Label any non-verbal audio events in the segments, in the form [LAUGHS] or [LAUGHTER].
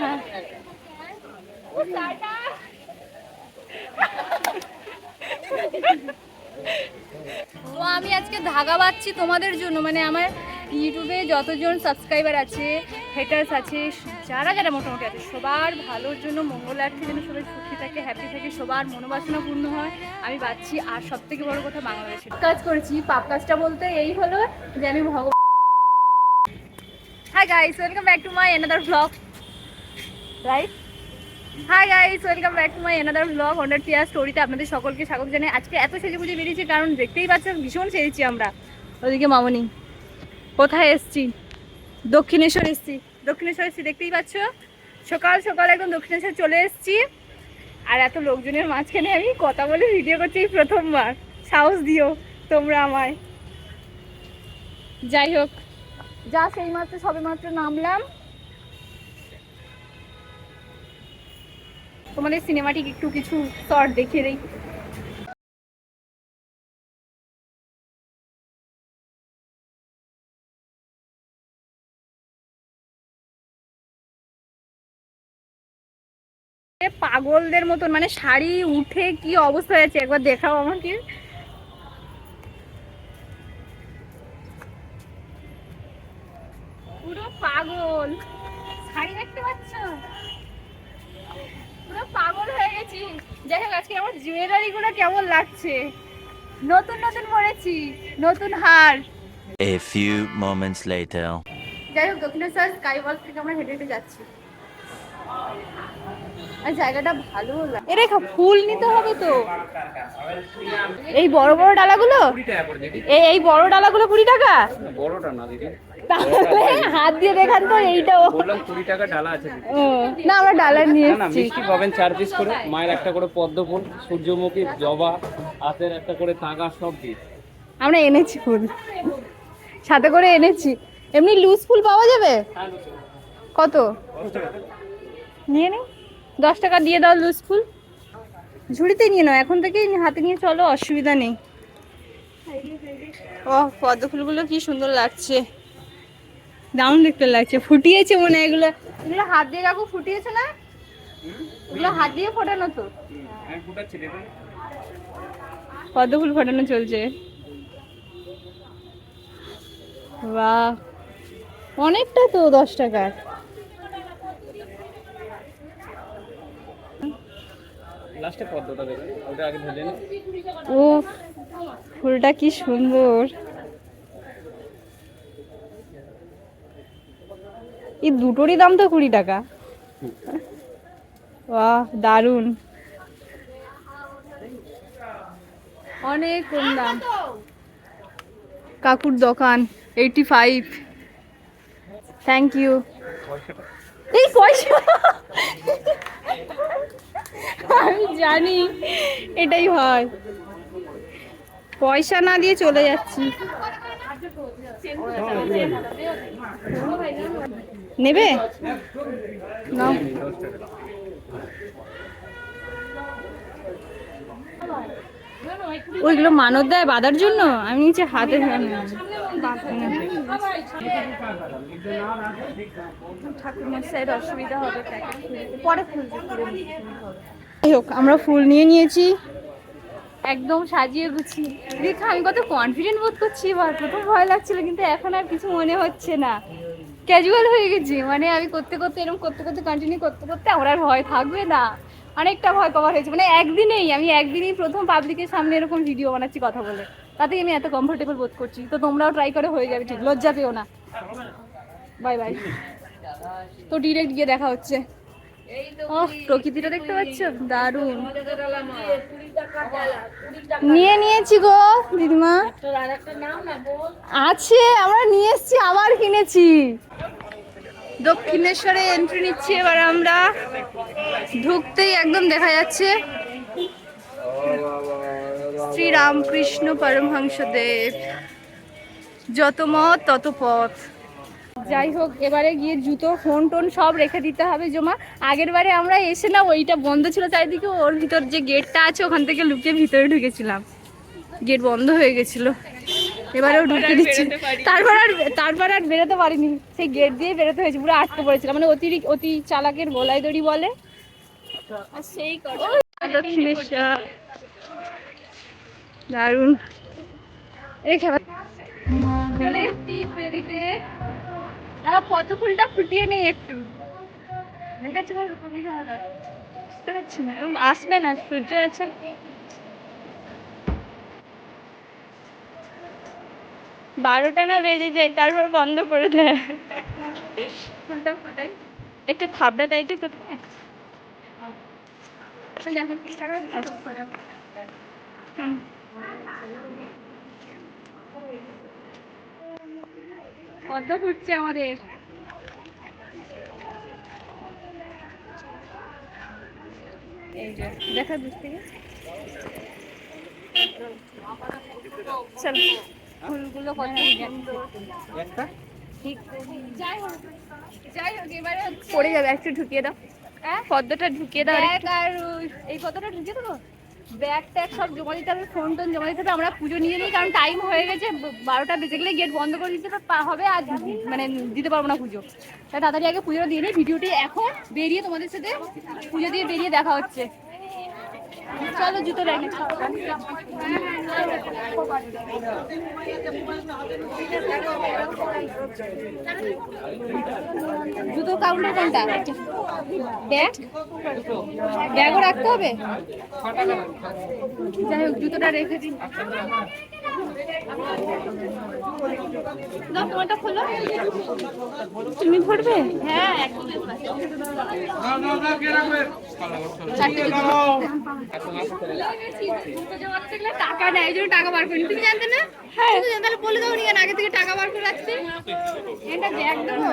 হ্যাঁ। তো আমি আজকে ধাগা বাচ্ছি তোমাদের জন্য। মানে আমার ইউটিউবে যতজন সাবস্ক্রাইবার আছে হেটার্স আছে, যারা যারা মোটামুটি আছে, সবার ভালোর জন্য মঙ্গলার্থে যেন সবাই সুখী থাকে হ্যাপি থাকে, সবার মনোবাসনা পূর্ণ হয়। আমি পাচ্ছি আর সব থেকে বড় কথা বাংলাদেশে। কাজ করেছি, পাপ কাজটা বলতে এই হলো যে আমি ভগবান হ্যাঁ guys welcome back to my another blog right hi guys welcome back to my another blog হন্ডার টিয়ার স্টোরিতে আপনাদের সকলকে স্বাগত জানাই। আজকে এত সেজে গুজে বেরিয়েছি, কারণ দেখতেই পাচ্ছেন, ভীষণ সেজেছি আমরা। ওদিকে মামনি, কোথায় এসছি? দক্ষিণেশ্বর এসছি। দক্ষিণেশ্বর এসছি, দেখতেই পাচ্ছ? সকাল সকাল একদম দক্ষিণেশ্বর চলে এসছি। আর এত লোকজনের মাঝখানে আমি কথা বলে ভিডিও করছি প্রথমবার। সাহস দিও তোমরা আমায়। যাই হোক, যা সেই মাত্র সবে মাত্র নামলাম। তোমাদের সিনেমাটিক একটু কিছু শর্ট দেখিয়ে দিই। পাগলদের মতন মানে শাড়ি উঠে কি অবস্থা হয়েছে? একবার দেখাও আমাকে। পুরো পাগল। শাড়ি দেখতে পাচ্ছ পুরো পাগল হয়ে গেছি যাই হোক আজকে আমার জুয়েলারি গুলো কেমন লাগছে? নতুন নতুন পরেছি নতুন হার। A few moments later. যাই হোক দক্ষিণেশ্বর স্কাই ওয়াক থেকে আমরা হেঁটে হেঁটে যাচ্ছি। আর জায়গাটা ভালো লাগে এ রেখা ফুল নিতে হবে তো। এই বড় বড় ডালাগুলো? এই এই বড় ডালাগুলো কুড়ি টাকা? বড়টা না দিদি তাহলে হাত দিয়ে দেখান তো এইটাও বললাম কুড়ি টাকা ডালা আছে ও, না আমরা ডালা নিয়ে না না এসেছি মিষ্টি পাবেন চার পিস করে মায়ের একটা করে পদ্ম ফুল সূর্যমুখী জবা হাতের একটা করে তাগা সব দিয়ে। আমরা এনেছি ফুল। সাথে করে এনেছি। এমনি লুজ ফুল পাওয়া যাবে? কত? নিয়ে নি। দশ টাকা দিয়ে দাও লুজ ফুল। ঝুড়িতে নিয়ে নাও এখন থেকেই হাতে নিয়ে চলো অসুবিধা নেই। ও পদ্ম ফুলগুলো কি সুন্দর লাগছে। দারুণ দেখতে লাগছে। ফুটিয়েছে মনে হয় এগুলো। এগুলো হাত দিয়ে কাকু ফুটিয়েছে না? এগুলো হাত দিয়ে ফোটানো তো। পদ্ম ফুল ফোটানো চলছে? বাহ। অনেকটা তো দশ টাকার। লাস্টে পদ্মটা দেখুন ওটা আগে ভেজে ও ফুলটা কি সুন্দর। এই দুটোরই দাম তো কুড়ি টাকা। বাহ দারুণ অনেক কম দাম। কাকুর দোকান এইটি ফাইভ থ্যাংক ইউ এই পয়সা। আমি জানি, এটাই হয়। পয়সা না দিয়ে চলে যাচ্ছি। নেবে? নাও। ওইগুলো মানত দেয় বাঁধার জন্য? আমি নিচে হাতে হোক আমরা ফুল নিয়ে নিয়েছি। একদম সাজিয়ে গুছিয়ে। দেখা আমি কত কনফিডেন্ট বোধ করছি এবার প্রথম ভয় লাগছিল কিন্তু এখন আর কিছু মনে হচ্ছে না। ক্যাজুয়াল হয়ে গেছি। মানে আমি করতে করতে এরকম করতে করতে কন্টিনিউ করতে করতে আমার আর ভয় থাকবে না। অনেকটা ভয় কভার হয়েছে। মানে একদিনেই, আমি একদিনই প্রথম পাবলিকের সামনে এরকম ভিডিও বানাচ্ছি কথা বলে। তাতেই আমি এত কমফোর্টেবল বোধ করছি। তো তোমরাও ট্রাই করে হয়ে যাবে ঠিক। লজ্জা পেও না। বাই বাই তো ডিরেক্ট গিয়ে দেখা হচ্ছে। ও প্রকৃতিটা দেখতে পাচ্ছ? দারুণ। নিয়ে নিয়েছি গো, দিদিমা। আছে, আমরা নিয়ে এসেছি, আবার কিনেছি। দক্ষিণেশ্বরে এন্ট্রি নিচ্ছি এবার আমরা। ঢুকতেই একদম দেখা যাচ্ছে। শ্রী রামকৃষ্ণ পরমহংসদেব। যত মত, তত পথ। যাই হোক এবারে গিয়ে জুতো ফোন টোন সব রেখে দিতে হবে জমা। আগের বারে আমরা এসে না ওইটা বন্ধ ছিল চারিদিকে ওর ভিতর যে গেটটা আছে ওখান থেকে লুকিয়ে ভিতরে ঢুকেছিলাম। গেট বন্ধ হয়ে গেছিল। এবারেও ঢুকিয়ে দিচ্ছি। তারপর আর তারপর আর বেরোতে পারিনি। সেই গেট দিয়ে বেরোতে হয়েছে পুরো আটকে পড়েছিলাম। মানে অতিরিক্ত অতি চালাকের গোলাই দড়ি বলে। সেই দারুণ। এসছি ফেরিতে দাঁড়া পদ্ম ফুলটা ফুটিয়ে নেই একটু। বুঝতে পারছি না। আসবে না সূর্য আছে। বারোটা না বেজে যায় তারপর বন্ধ করে দেয়। একটু থাবড়া টাইটে কোথায় দেখো কি টাকা হুম কত ফুটছে আমাদের। দেখা দূর থেকে। চল। ফুলগুলো কত একটা? ঠিক। যাই হোক যাই হোক এবারে পড়ে যাবে একটু ঢুকিয়ে দাও। পদ্মটা ঢুকিয়ে দাও আর ওই- এই পদ্মটা ঢুকিয়ে দেবো? ব্যাগ ট্যাগ সব জমা দিতে হবে ফোন টোন জমা দিতে হবে, আমরা পুজো নিয়ে নিই, কারণ টাইম হয়ে গেছে বারোটা বেজে গেলে গেট বন্ধ করে দিতে হবে আর মানে দিতে পারব না পুজো। তাই তাড়াতাড়ি আগে পুজো দিয়ে নিই, ভিডিওটি এখন বেরিয়ে তোমাদের সাথে পুজো দিয়ে বেরিয়ে দেখা হচ্ছে। চলো জুতো রেখে জুতো কাউন্টার কোনটা? ব্যাগ? ব্যাগও রাখতে হবে? যাই হোক, জুতোটা রেখে দিন তুমি ভরবে হ্যাঁ টাকা নেয় এই জন্য টাকা বার করিনি। তুমি জানতে না? হ্যাঁ। তাহলে বলে দাও নি কেন? আগে থেকে টাকা বার করে রাখতে এটা ব্যাগ দেবো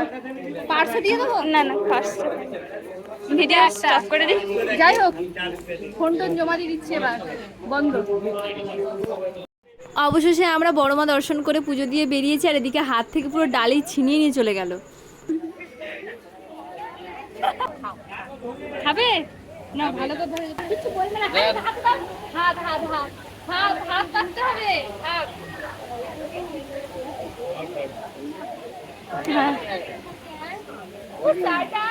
পার্সে দিয়ে দেবো? না না পার্সে ভিডিও স্টপ করে দিই। যাই হোক ফোন টোন জমা দিয়ে দিচ্ছি এবার। বন্ধ। অবশেষে আমরা বড়মা দর্শন করে পুজো দিয়ে বেরিয়েছি আর এদিকে হাত থেকে পুরো ডালি ছিনিয়ে নিয়ে চলে গেল। খাবে? না, ভালো করে ধরে কিছু বলবে না। হাত। হাত হাত হাত। হাত হাত কাটতে হবে। হাত। হ্যাঁ। ও, টাটা।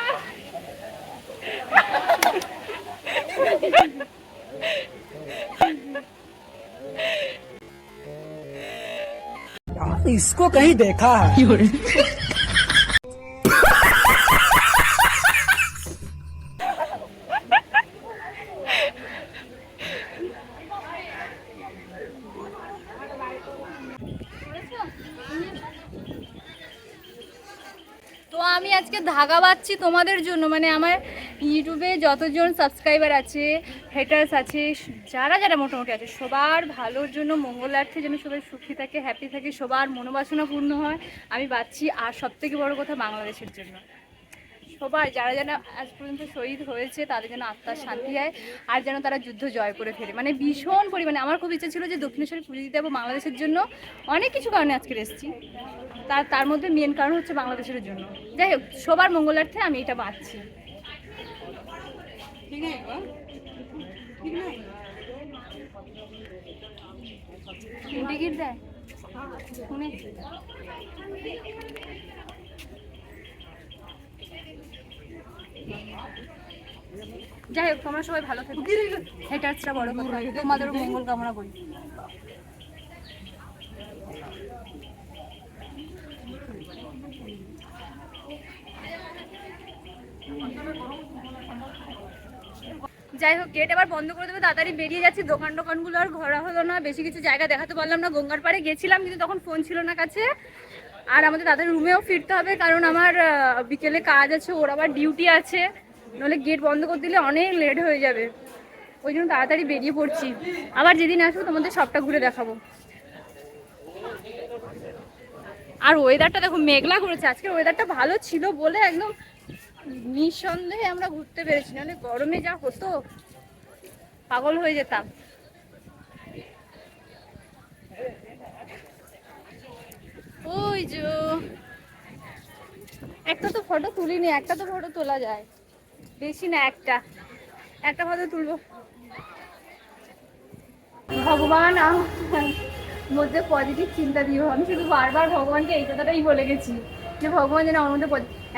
इसको कहीं देखा है [LAUGHS] তো আমি আজকে ধাগা বাচ্ছি তোমাদের জন্য মানে আমার ইউটিউবে যতজন সাবস্ক্রাইবার আছে হেটার্স আছে যারা যারা মোটামুটি আছে, সবার ভালোর জন্য মঙ্গলার্থে যেন সবাই সুখী থাকে হ্যাপি থাকে, সবার মনোবাসনা পূর্ণ হয়, আমি বাচ্ছি আর সব থেকে বড় কথা বাংলাদেশের জন্য। সবাই, যারা যেন আজ পর্যন্ত শহীদ হয়েছে, তাদের যেন আত্মার শান্তি হয় আর যেন তারা যুদ্ধ জয় করে ফেলে মানে ভীষণ পরিমাণে, আমার খুব ইচ্ছা ছিল যে দক্ষিণেশ্বরে পুজো দিতে যাব, বাংলাদেশের জন্য অনেক কিছু কারণে আজকে এসেছি। তার তার মধ্যে মেন কারণ হচ্ছে বাংলাদেশের জন্য। যাই হোক, সবার মঙ্গলার্থে আমি এটা বাঁচছি টিকিট দেয়? শুনে। যাই হোক তোমরা সবাই ভালো থাকো। হেটার্সরা বড় কথা। তোমাদেরও মঙ্গল কামনা করি। যাই হোক গেট এবার বন্ধ করে দেবে, তাড়াতাড়ি বেরিয়ে যাচ্ছি। দোকান টোকানগুলো আর ঘোরা হলো না, বেশি কিছু জায়গা দেখাতে পারলাম না। গঙ্গার পাড়ে গেছিলাম, কিন্তু তখন ফোন ছিল না কাছে। আর আমাদের তাদের রুমেও ফিরতে হবে, কারণ আমার বিকেলে কাজ আছে, ওর আবার ডিউটি আছে। নাহলে গেট বন্ধ করে দিলে অনেক লেট হয়ে যাবে। ওই জন্য তাড়াতাড়ি বেরিয়ে পড়ছি। আবার যেদিন আসব, তোমাদের সবটা ঘুরে দেখাবো। আর ওয়েদারটা দেখো, মেঘলা করেছে। আজকের ওয়েদারটা ভালো ছিল বলে একদম নিঃসন্দেহে আমরা ঘুরতে পেরেছি। নাহলে গরমে যা হতো, পাগল হয়ে যেতাম। ওই যে, একটা তো ফটো তুলিনি, একটা তো ফটো তোলা যায়। বেশি না একটা। একটা ফটো তুলবো। ভগবান মধ্যে পজিটিভ চিন্তা দিও। আমি শুধু বারবার ভগবানকে এই কথাটাই বলে গেছি। যে ভগবান যেন আমার মধ্যে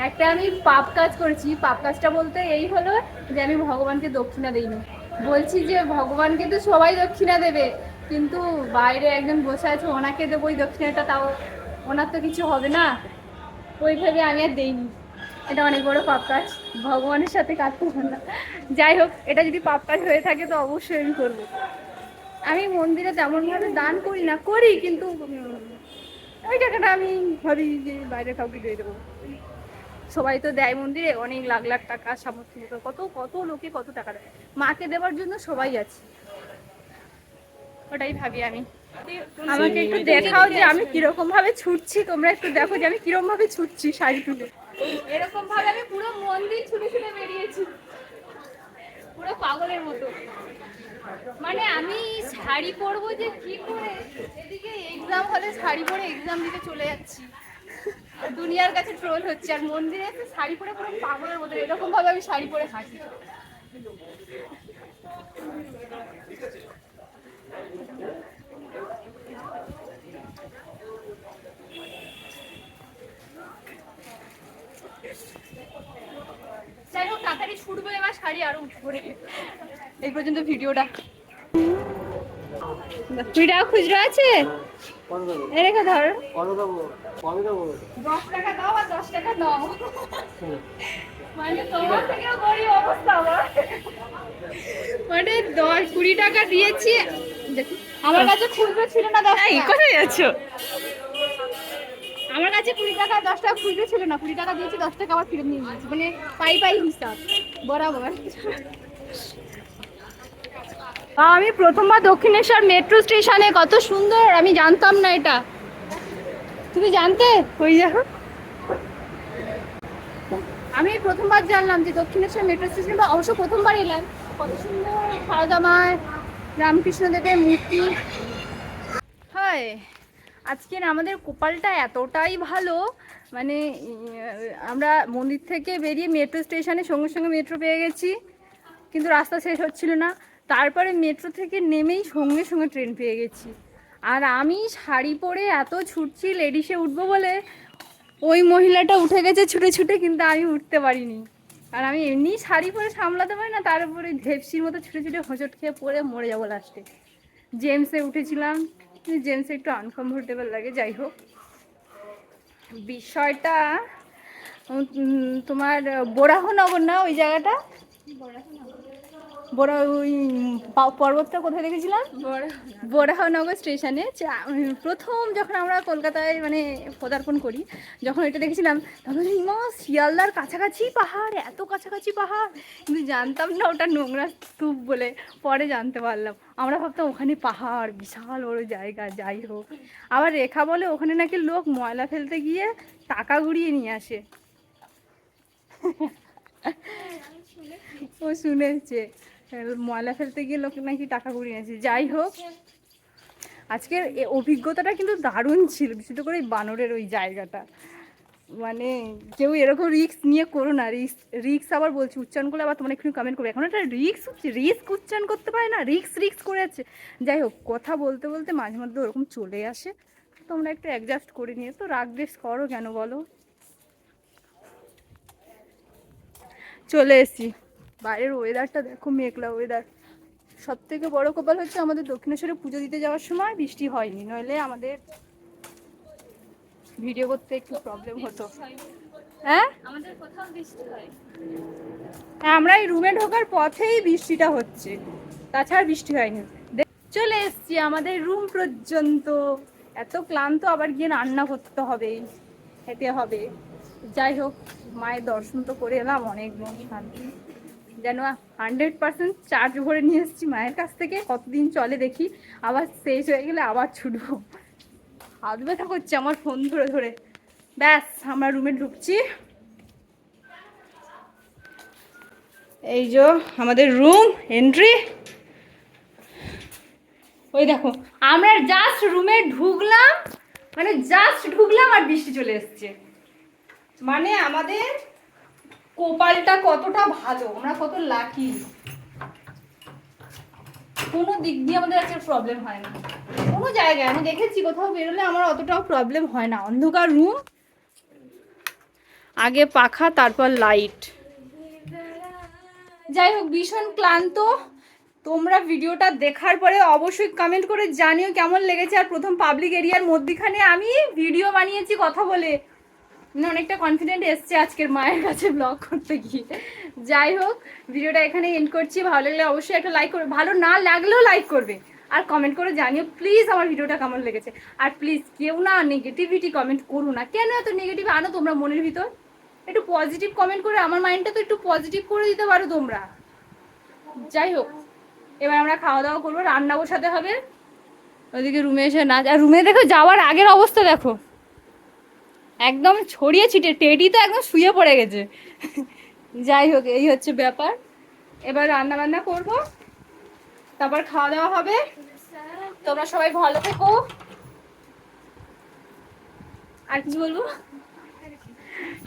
একটা আমি পাপ কাজ করেছি। পাপ কাজটা বলতে এই হলো যে আমি ভগবানকে দক্ষিণা দিইনি। বলছি যে ভগবানকে তো সবাই দক্ষিণা দেবে, কিন্তু বাইরে একজন বসে আছে, ওনাকে দেবো ওই দক্ষিণাটা, তাও ওনার তো কিছু হবে না। ওই ভেবে আমি আর দেইনি। এটা অনেক বড় পাপ কাজ, ভগবানের সাথে কাজ করব না। যাই হোক, এটা যদি পাপ কাজ হয়ে থাকে, তো অবশ্যই আমি করব। আমি মন্দিরে তেমনভাবে দান করি না, করি, কিন্তু ওই টাকাটা আমি ভাবি যে বাইরে কাউকে দিয়ে দেবো। সবাই তো দেয় মন্দিরে অনেক লাখ লাখ টাকা সামর্থ্য কত কত লোকে কত টাকা দেয়। মাকে দেওয়ার জন্য সবাই আছে ওটাই ভাবি আমি। আমাকে একটু দেখাও যে আমি কীরকম ভাবে ছুটছি তোমরা একটু দেখো যে আমি কীরকম ভাবে ছুটছি শাড়ি তুলে। এরকম ভাবে আমি পুরো মন্দির ছুটে ছুটে বেরিয়েছি। পুরো পাগলের মতো। মানে আমি শাড়ি পরবো যে কি করে? এদিকে এক্সাম হলে শাড়ি পরে এক্সাম দিতে চলে যাচ্ছি। দুনিয়ার কাছে ট্রোল হচ্ছে আর মন্দিরে শাড়ি পরে পুরো পাগলের মতো এরকম ভাবে আমি শাড়ি পরে হাঁটি যাই হোক তাড়াতাড়ি ছুটবো এবার শাড়ি আরও। এই পর্যন্ত ভিডিওটা। খুচরো আছে? রেখে ধর। দশ টাকা দাও আর দশ টাকা দাও। মানে তোমার থেকেও গরিব অবস্থা আমার। মানে দশ কুড়ি টাকা দিয়েছি। আমার কাছে খুচরো ছিল না দশ টাকা। কোথায় যাচ্ছ? আমার কাছে কুড়ি টাকা দশ টাকা খুচরো ছিল না। কুড়ি টাকা দিয়েছি দশ টাকা আবার ফিরত নিয়ে নিয়েছি। মানে পাই পাই হিসাব বরাবর। আমি প্রথমবার দক্ষিণেশ্বর মেট্রো স্টেশনে কত সুন্দর আমি জানতাম না এটা। তুমি জানতে? ওই দেখো আমি প্রথমবার জানলাম যে দক্ষিণেশ্বর মেট্রো স্টেশন বা অবশ্য প্রথমবার এলাম। কত সুন্দর সারদামায় রামকৃষ্ণ দেবের মূর্তি। হয় আজকের আমাদের কোপালটা এতটাই ভালো মানে আমরা মন্দির থেকে বেরিয়ে মেট্রো স্টেশনে সঙ্গে সঙ্গে মেট্রো পেয়ে গেছি কিন্তু রাস্তা শেষ হচ্ছিল না। তারপরে মেট্রো থেকে নেমেই সঙ্গে সঙ্গে ট্রেন পেয়ে গেছি। আর আমি শাড়ি পরে এত ছুটছি লেডিসে উঠবো বলে, ওই মহিলাটা উঠে গেছে ছুটে ছুটে, কিন্তু আমি উঠতে পারিনি। আর আমি এমনি শাড়ি পরে সামলাতে পারি না, তার উপরে ঢেপসির মতো ছুটে ছুটে হোঁচট খেয়ে পরে মরে যাব লাস্টে জেমসে উঠেছিলাম জেমসে একটু আনকমফোর্টেবল লাগে, যাই হোক। বিষয়টা তোমার, বোরাহনগর না ওই জায়গাটা? বড় ওই পর্বতটা কোথায় দেখেছিলাম? বোরাহনগর স্টেশনে। চা- প্রথম যখন আমরা কলকাতায় মানে পদার্পণ করি যখন এটা দেখেছিলাম তখন ইমা শিয়ালদার কাছাকাছি পাহাড় এত কাছাকাছি পাহাড়। কিন্তু জানতাম না ওটা নোংরা স্তূপ বলে পরে জানতে পারলাম। আমরা ভাবতাম ওখানে পাহাড় বিশাল বড় জায়গা যাই হোক। আবার রেখা বলে ওখানে নাকি লোক ময়লা ফেলতে গিয়ে টাকা ঘুরিয়ে নিয়ে আসে। ও শুনেছে। ময়লা ফেলতে গিয়ে লোক নাকি টাকা ঘুরিয়ে নিয়েছে যাই হোক, আজকের অভিজ্ঞতাটা কিন্তু দারুণ ছিল, বিশেষ করে বানরের ওই জায়গাটা। মানে কেউ এরকম রিস্ক নিয়ে করো না রিক্স রিস্ক আবার বলছি, উচ্চারণ করলে আবার তোমার একটু কমেন্ট করবে। এখন একটা হচ্ছে রিস্ক উচ্চারণ করতে পারে না রিস্ক রিক্স করে যাচ্ছে। যাই হোক, কথা বলতে বলতে মাঝে মধ্যে ওরকম চলে আসে। তোমরা একটু অ্যাডজাস্ট করে নিয়ে তো রাগ ড্রেস করো কেন বলো? চলে এসেছি। বাইরের ওয়েদারটা দেখো মেঘলা ওয়েদার সব থেকে বড় কপাল হচ্ছে আমাদের দক্ষিণেশ্বরে পুজো দিতে যাওয়ার সময় বৃষ্টি হয়নি নইলে আমাদের ভিডিও করতে একটু প্রবলেম হতো। হ্যাঁ? আমাদের কোথাও বৃষ্টি হয়। আমরা এই রুমে ঢোকার পথেই বৃষ্টিটা হচ্ছে। তাছাড়া বৃষ্টি হয়নি। চলে এসছি আমাদের রুম পর্যন্ত। এত ক্লান্ত আবার গিয়ে রান্না করতে হবে খেতে হবে। যাই হোক মায়ের দর্শন তো করে এলাম অনেক মন শান্তি। যেন হান্ড্রেড পার্সেন্ট চার্জ ভরে নিয়ে এসেছি মায়ের কাছ থেকে। কতদিন চলে দেখি, আবার শেষ হয়ে গেলে আবার ছুটবো। হাত ব্যথা করছে আমার ফোন ধরে ধরে। ব্যাস, আমরা রুমে ঢুকছি। এই যে আমাদের রুম এন্ট্রি ওই দেখো, আমরা জাস্ট রুমে ঢুকলাম মানে জাস্ট ঢুকলাম আর বৃষ্টি চলে এসছে। মানে আমাদের কোপালটা কতটা ভালো, আমরা কত লাকি কোনো দিক দিয়ে আমাদের আজকে প্রবলেম হয় না। কোনো জায়গায়, আমি দেখেছি কোথাও বেরোলে আমার অতটাও প্রবলেম হয় না। অন্ধকার রুম আগে পাখা, তারপর লাইট যাই হোক, ভীষণ ক্লান্ত। তোমরা ভিডিওটা দেখার পরে অবশ্যই কমেন্ট করে জানিও কেমন লেগেছে। আর প্রথম পাবলিক এরিয়ার মধ্যিখানে আমি ভিডিও বানিয়েছি কথা বলে। মানে অনেকটা কনফিডেন্ট এসছে আজকের মায়ের কাছে ব্লগ করতে গিয়ে। যাই হোক ভিডিওটা এখানে এন্ড করছি। ভালো লাগলে অবশ্যই একটা লাইক করবে। ভালো না লাগলেও লাইক করবে। আর কমেন্ট করে জানিও প্লিজ আমার ভিডিওটা কেমন লেগেছে। আর প্লিজ কেউ না নেগেটিভিটি কমেন্ট করো না। কেন এত নেগেটিভ আনো তোমরা মনের ভিতর। একটু পজিটিভ কমেন্ট করে, আমার মাইন্ডটা তো একটু পজিটিভ করে দিতে পারো তোমরা। যাই হোক, এবার আমরা খাওয়া দাওয়া করব। রান্না বসাতে হবে। ওদিকে রুমে এসে আর রুমে দেখো, যাওয়ার আগের অবস্থা দেখো। একদম ছড়িয়ে ছিটে টেডি তো একদম শুয়ে পড়ে গেছে। যাই হোক, এই হচ্ছে ব্যাপার। এবার রান্না বান্না করব। তারপর খাওয়া দাওয়া হবে। তোমরা সবাই ভালো থেকো। আর কিছু বলব?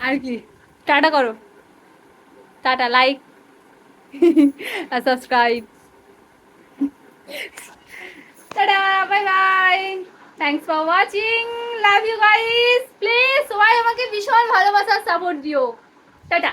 আর কি? টাটা করো। Tata, like R subscribe. Tata, bye bye. Thanks for watching love you guys please সবাই আমাকে ভীষণ ভালোবাসার সাপোর্ট দিও। টাটা।